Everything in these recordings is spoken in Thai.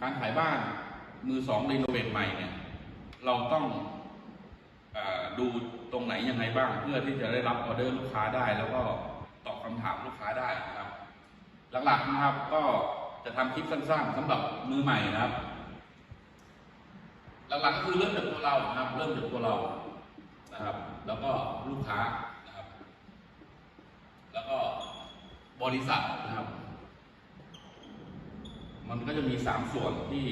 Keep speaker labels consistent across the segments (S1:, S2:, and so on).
S1: การขายบ้านมือสองรีโนเวทใหม่เนี่ย เราต้องอดูตรงไหนยังไงบ้าง เพื่อที่จะได้รับออเดอร์ลูกค้าได้ แล้วก็ตอบคำถามลูกค้าได้นะครับ หลักๆนะครับก็จะทำคลิปสั้นๆสำหรับมือใหม่นะครับ หลักๆก็คือเริ่มจากตัวเรานะครับ เริ่มจากตัวเรานะครับ แล้วก็ลูกค้านะครับ แล้วก็บริษัทนะครับ มันก็จะมีสามส่วนที่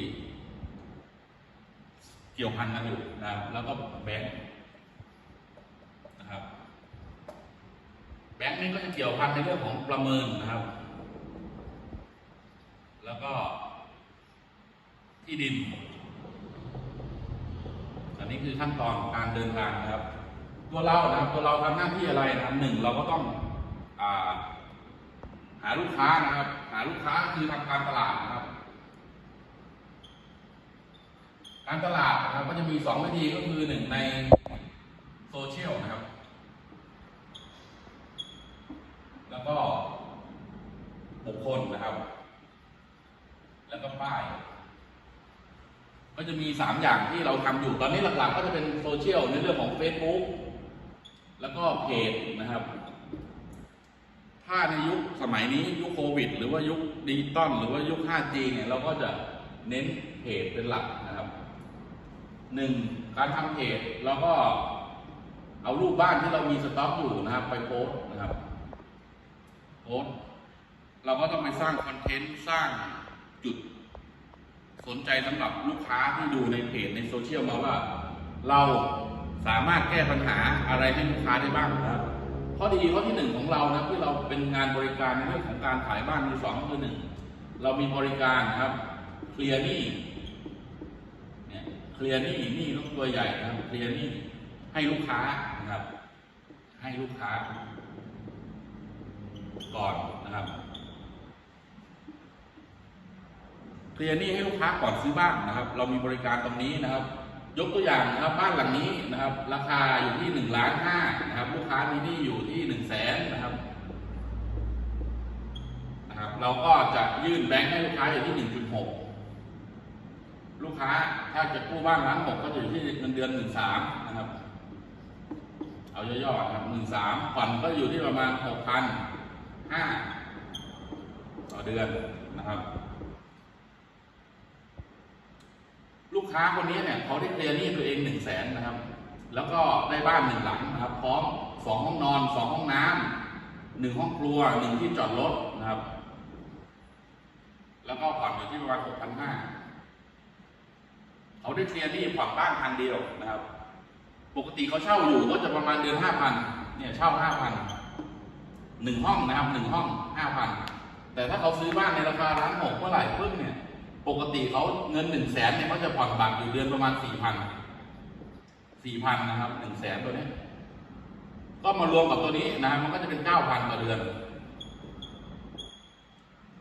S1: เกี่ยวพันกันอยู่นะครับแล้วก็แบงค์นะครับ แบงค์นี่ก็จะเกี่ยวพันในเรื่องของประเมินนะครับ แล้วก็ที่ดิน อันนี้คือขั้นตอนการเดินทางนะครับ ตัวเรานะครับตัวเราทำหน้าที่อะไรนะครับหนึ่งเราก็ต้องอา หาลูกค้านะครับ หาลูกค้าคือทำการตลาดนะครับ การตลาดนะครับก็จะมีสองวิธีก็คือหนึ่งในโซเชียลนะครับ แล้วก็บุคคลนะครับ แล้วก็ป้าย ก็จะมีสามอย่างที่เราทำอยู่ตอนนี้หลักๆ ก็จะเป็นโซเชียลในเรื่องของ Facebook แล้วก็เพจนะครับ ถ้าในยุคสมัยนี้ยุคโควิด หรือว่ายุคดิจิตอลหรือว่ายุค 5G เนี่ยเราก็จะเน้นเพจเป็นหลักนะครับหนึ่งการทำเพจเราก็เอารูปบ้านที่เรามีสต็อกอยู่นะครับ ไปโพสนะครับโพสเราก็ต้องไปสร้างคอนเทนต์สร้างจุดสนใจสำหรับลูกค้าที่ดูในเพจในโซเชียลมาว่า เราสามารถแก้ปัญหาอะไรให้ลูกค้าได้บ้างนะครับ ข้อดีข้อที่หนึ่งของเรานะที่เราเป็นงานบริการในเรื่องของการขายบ้านมือสองคือหนึ่งเรามีบริการนะครับเคลียร์หนี้เนี่ยเคลียร์หนี้หนี้ลูกตัวใหญ่นะครับเคลียร์หนี้ให้ลูกค้านะครับ ให้ลูกค้า ก่อนนะครับเคลียร์หนี้ให้ลูกค้าก่อนซื้อบ้านนะครับ เรามีบริการตรงนี้นะครับ ยกตัวอย่างนะครับบ้านหลังนี้นะครับ ราคาอยู่ที่หนึ่งล้านห้านะครับลูกค้ามีหนี้อยู่ที่หนึ่งแสนนะครับนะครับ เราก็จะยื่นแบงค์ให้ลูกค้าอยู่ที่หนึ่งจุดหกลูกค้าถ้าจะกู้บ้านล้านหกก็จะอยู่ที่เงินเดือนหนึ่งสามนะครับ เอาย่อๆนะครับหนึ่งสามผ่อนก็อยู่ที่ประมาณหกพันห้าต่อเดือนนะครับ ลูก ค้าคนนี้เนี่ยเขาได้เคลียร์หนี้ตัวเองหนึ่งแสนนะครับ แล้วก็ได้บ้านหนึ่งหลังนะครับ พร้อมสองห้องนอนสองห้องน้ำหนึ่งห้องครัวหนึ่งที่จอดรถนะครับ แล้วก็ผ่อนอยู่ที่ประมาณหกพันห้าเขาได้เคลียร์หนี้ผ่อนบ้านทางเดียวนะครับ ปกติเขาเช่าอยู่ก็จะประมาณเดือนห้าพันเนี่ยเช่าห้าพันหนึ่งห้องนะครับหนึ่งห้องห้าพันแต่ถ้าเขาซื้อบ้านในราคาล้านหกเมื่อไหร่ปึ๊บเนี่ย ปกติเขาเงินหนึ่งแสนเนี่ยเขาจะผ่อนบัตรอยู่เดือนประมาณสี่พันสี่พันนะครับหนึ่งแสนตัวนี้ ก็มารวมกับตัวนี้นะครับมันก็จะเป็นเก้าพันต่อเดือน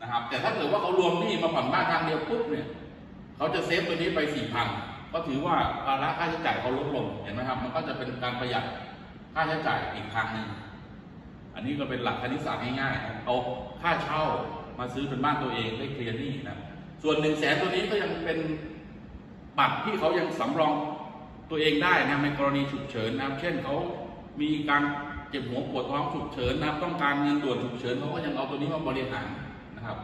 S1: นะครับ แต่ถ้าเกิดว่าเขารวมนี่มาผ่อนบ้านทางเดียวปุ๊บเนี่ยเขาจะเซฟตัวนี้ไปสี่พันก็ถือว่าภาระค่าใช้จ่ายเขาลดลงเห็นไหมครับ มันก็จะเป็นการประหยัดค่าใช้จ่ายอีกทางหนึ่งอันนี้ก็เป็นหลักคณิตศาสตร์ง่ายๆครับเอาค่าเช่ามาซื้อเป็นบ้านตัวเองได้เคลียร์หนี้นะครับ ส่วนหนึ่งแสนตัวนี้ก็ยังเป็นบัตรที่เขายังสำรองตัวเองได้นะในกรณีฉุกเฉินนะครับ เช่นเขามีการเจ็บหัวปวดท้องฉุกเฉินนะครับ ต้องการเงินด่วนฉุกเฉินเขาก็ยังเอาตัวนี้มาบริหารนะครับ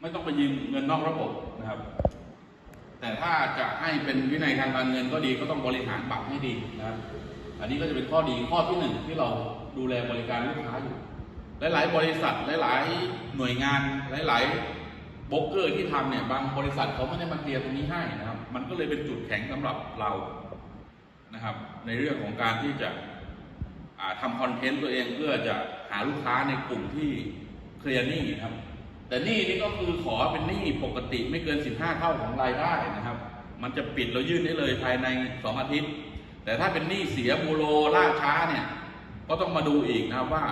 S1: ไม่ต้องไปยืมเงินนอกระบบนะครับ แต่ถ้าจะให้เป็นวินัยทางการเงินก็ดีก็ต้องบริหารบัตรให้ดีนะครับ อันนี้ก็จะเป็นข้อดีข้อที่หนึ่งที่เราดูแลบริการลูกค้าอยู่ หลาย ๆ บริษัทหลาย ๆ หน่วยงานหลาย ๆ โบรกเกอร์ที่ทำเนี่ยบางบริษัทเขาไม่ได้มาเคลียร์ตรงนี้ให้นะครับ มันก็เลยเป็นจุดแข็งสำหรับเรานะครับ ในเรื่องของการที่จะทำคอนเทนต์ตัวเองเพื่อจะหาลูกค้าในกลุ่มที่เคลียร์หนี้นะครับ แต่หนี้นี่ก็คือขอเป็นหนี้ปกติไม่เกิน 15 เท่าของรายได้นะครับ มันจะปิดเรายื่นได้เลยภายใน 2 อาทิตย์ แต่ถ้าเป็นหนี้เสียบูโรล่าช้าเนี่ยก็ต้องมาดูอีกนะครับว่า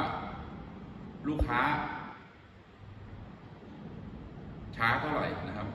S1: ลูกค้า ช้าเท่าไหร่นะครับ